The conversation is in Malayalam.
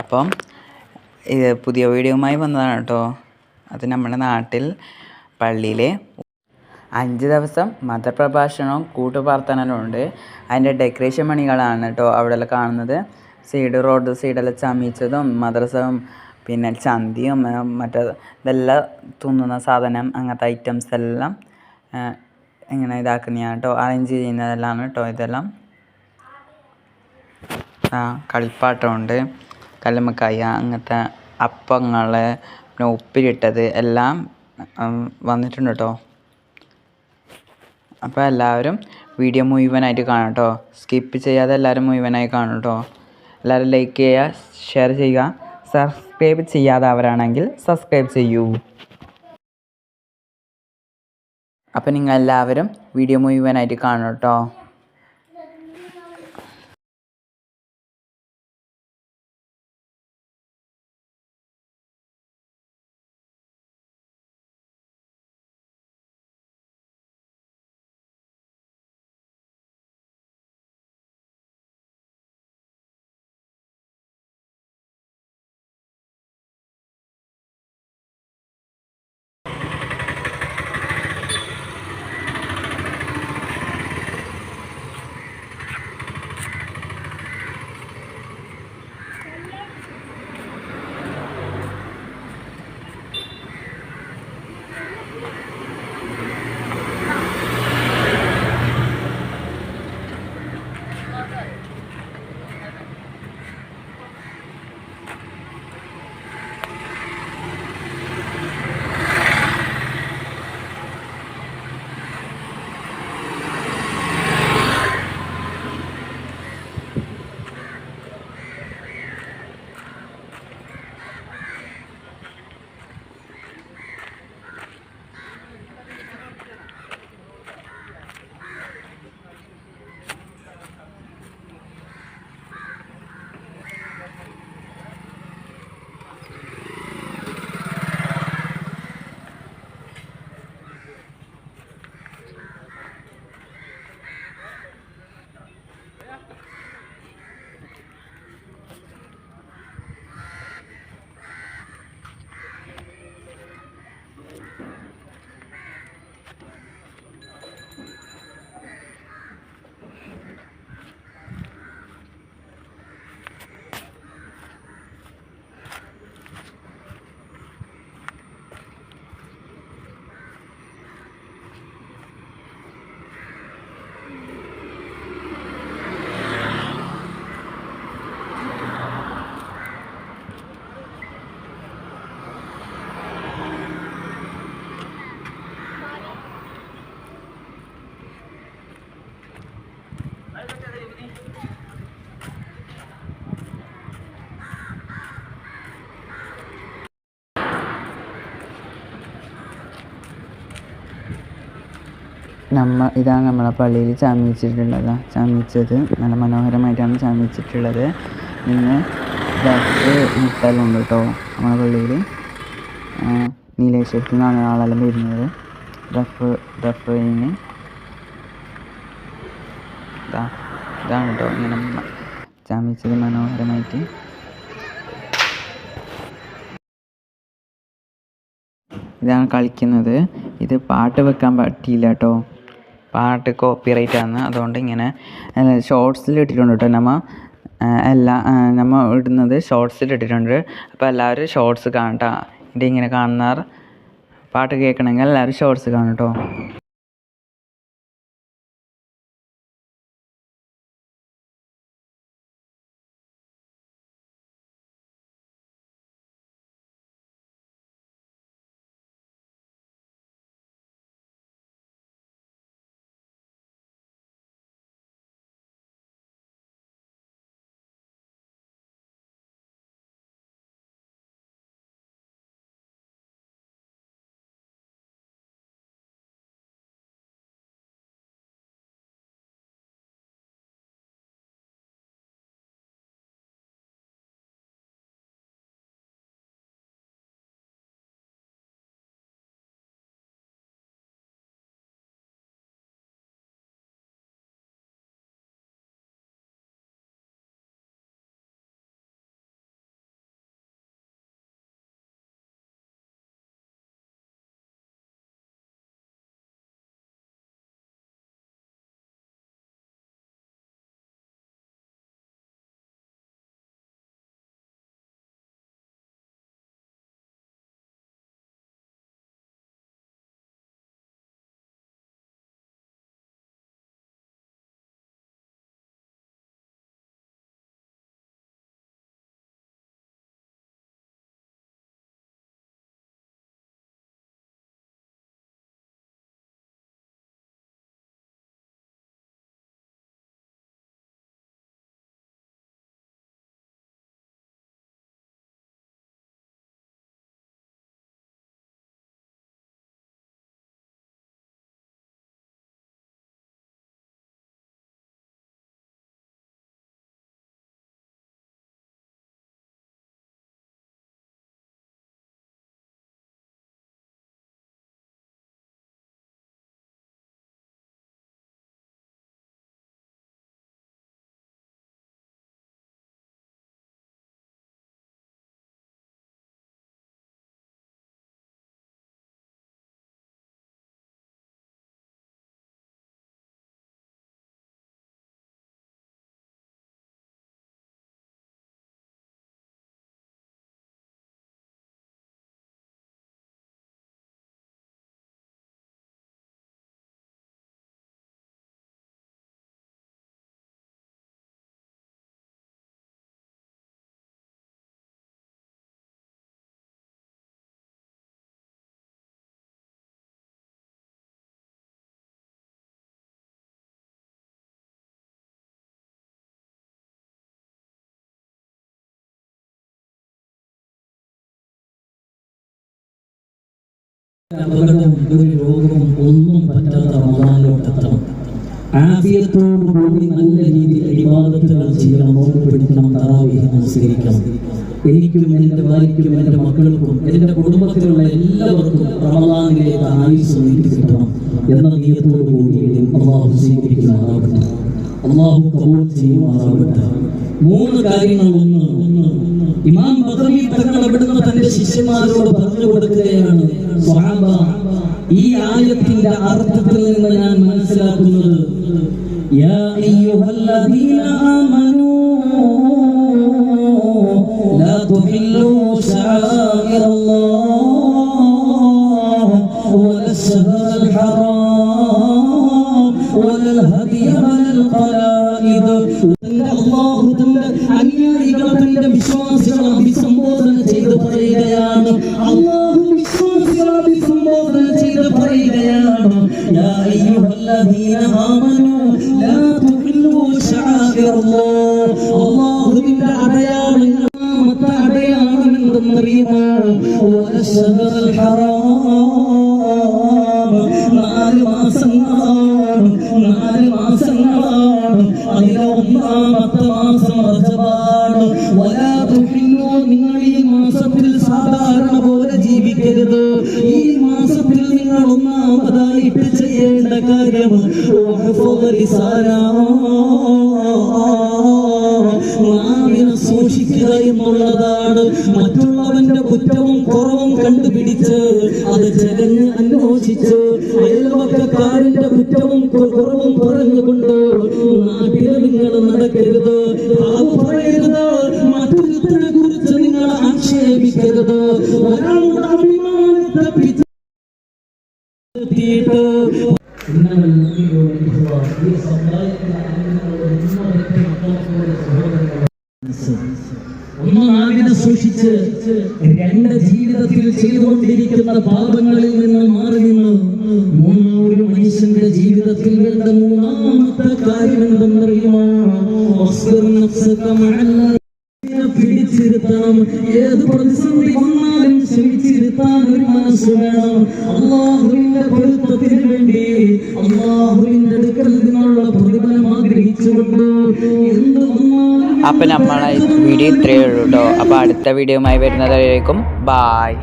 അപ്പം ഇത് പുതിയ വീഡിയോയുമായി വന്നതാണ് കേട്ടോ. അത് നമ്മുടെ നാട്ടിൽ പള്ളിയിലെ അഞ്ച് ദിവസം മതപ്രഭാഷണവും കൂട്ടുപ്രാർത്ഥനയും ഉണ്ട് അതിന്റെ ഡെക്കറേഷൻ പണികളാണ് കേട്ടോ അവിടെ കാണുന്നത്. സൈഡ് റോഡ് സൈഡെല്ലാം ചമിച്ചതും മദ്രസവും പിന്നെ ചന്തിയും മറ്റേ ഇതെല്ലാം തിന്നുന്ന സാധനം അങ്ങനത്തെ ഐറ്റംസ് എല്ലാം ഇങ്ങനെ ഇതാക്കുന്നതാണ് കേട്ടോ. അറേഞ്ച് ചെയ്യുന്നതെല്ലാം കേട്ടോ ഇതെല്ലാം. കളിപ്പാട്ടമുണ്ട്. കല്ലുമ്മക്കായ അങ്ങനത്തെ അപ്പങ്ങൾ പിന്നെ ഉപ്പിലിട്ടത് എല്ലാം വന്നിട്ടുണ്ട് കേട്ടോ. അപ്പോൾ എല്ലാവരും വീഡിയോ മുഴുവനായിട്ട് കാണും കേട്ടോ. സ്കിപ്പ് ചെയ്യാതെ എല്ലാവരും മുഴുവനായി കാണും കേട്ടോ. എല്ലാവരും ലൈക്ക് ചെയ്യുക ഷെയർ ചെയ്യുക. സബ്സ്ക്രൈബ് ചെയ്യാതെ അവരാണെങ്കിൽ സബ്സ്ക്രൈബ് ചെയ്യൂ. അപ്പോൾ നിങ്ങൾ എല്ലാവരും വീഡിയോ മുഴുവനായിട്ട് കാണും കേട്ടോ. നമ്മ ഇതാണ് നമ്മളെ പള്ളിയിൽ ചാമിച്ചിട്ടുള്ളത് ചാമിച്ചത് നല്ല മനോഹരമായിട്ടാണ് ചാമിച്ചിട്ടുള്ളത് പിന്നെ ദഫ് മുട്ടെല്ലാം കേട്ടോ നമ്മളെ പള്ളിയിൽ. നീലേശ്വരത്തിൽ നിന്നാണ് ആളെല്ലാം വരുന്നത്. റഫ് ഇതാ ഇതാണ് കേട്ടോ ഇങ്ങനെ ചാമിച്ചത് മനോഹരമായിട്ട്. ഇതാണ് കളിക്കുന്നത്. ഇത് പാട്ട് വെക്കാൻ പറ്റിയില്ല കേട്ടോ. പാട്ട് കോപ്പിറൈറ്റ് ആണ്. അതുകൊണ്ട് ഇങ്ങനെ ഷോർട്സിൽ ഇട്ടിട്ടുണ്ട് കേട്ടോ നമ്മൾ എല്ലാ നമ്മൾ നമ്മ ഇടുന്നത് ഷോർട്സിൽ ഇട്ടിട്ടുണ്ട്. അപ്പോൾ എല്ലാവരും ഷോർട്സ് കാണട്ടെ. ഇത് ഇങ്ങനെ കാണുന്നവർ പാട്ട് കേൾക്കണമെങ്കിൽ എല്ലാവരും ഷോർട്സ് കാണും കേട്ടോ അപകടവും ഒരു രോഗവും ഒന്നും പറ്റാത്ത റമദാനിലോട്ടെത്തണം ആഫിയത്തോടു കൂടി നല്ല രീതിയിൽ ഇബാദത്തുകൾ ചെയ്യണം നോമ്പ് പിടിക്കണം എനിക്കും എന്റെ ഭാര്യയ്ക്കും എന്റെ മക്കൾക്കും എന്റെ കുടുംബത്തിലുള്ള എല്ലാവർക്കും റമദാനിലേക്ക് ആയുസ് നീട്ടി കിട്ടണം എന്ന നീയത്തോടു കൂടി അള്ളാഹു സ്വീകരിക്കുമാറാവട്ടെ അള്ളാഹു കബൂൾ ചെയ്യുമാറാവട്ടെ മൂന്ന് കാര്യങ്ങൾ ഒന്ന് ഒന്ന് ഇമാം ബദറി തങ്ങൾ അവിടുന്ന് തന്റെ ശിഷ്യന്മാരോട് പറഞ്ഞു കൊടുക്കുകയാണ് സ്വഹാബ ഈ ആയത്തിന്റെ അർത്ഥത്തിൽ നിന്ന് ഞാൻ മനസ്സിലാക്കുന്നത് യാ അയ്യുഹല്ലദീന ആമനൂ لا تحلوا شعائر الله ولا الشهر الحرام ولا الهدي ولا القلائد അള്ളാഹു വലശഹറൽ ഹറാം നാല് മാസങ്ങളാണ് നാല് മാസങ്ങളാണ് അതിലെ ഒന്നാമത്തെ മാസം റജബാണ് വലാ തുഹില്ലൂ നിങ്ങൾ ഈ മാസത്തിൽ സാധാരണ പോലെ ജീവിക്കരുത്. ഈ മാസത്തിൽ നിങ്ങൾ ഒന്നാമതായിട്ട് ചെയ്യേണ്ട കാര്യം സൂക്ഷിക്കുക എന്നുള്ളതാണ്. മറ്റുള്ളവന്റെ കുറ്റവും കുറവും കണ്ടുപിടിച്ച് അത് ജനഞ്ഞ് അന്വേഷിച്ച് അയൽവക്കക്കാരന്റെ കുറ്റവും കുറവും പറഞ്ഞുകൊണ്ട് സൂക്ഷിച്ച് രണ്ട് ജീവിതത്തിൽ ചെയ്തുകൊണ്ടിരിക്കുന്ന പാപങ്ങളിൽ നിന്ന് മാറി നിന്ന്. മൂന്നാമൊരു മനുഷ്യന്റെ ജീവിതത്തിൽ വേണ്ട മൂന്നാമത്തെ കാര്യം എന്തെന്നറിയുമോ? പിടിച്ചിരുത്തണം. ഏത് പ്രതിസന്ധി വന്നാലും ക്ഷമിച്ചിരുത്താൻ ഒരു മനസ്സ് വേണം. അള്ളാഹുവിന്റെ പൊരുത്തത്തിന് വേണ്ടി അള്ളാഹുവിന്റെ അടുക്കൽ നിന്നുള്ള പ്രതിഫലം ആഗ്രഹിച്ചുകൊണ്ട് എന്ത് വന്നാലും അപ്പം നമ്മളെ വീഡിയോ ഇത്രയേ ഉള്ളൂ കേട്ടോ അപ്പോൾ അടുത്ത ആയി വരുന്നതായിരിക്കും ബായ്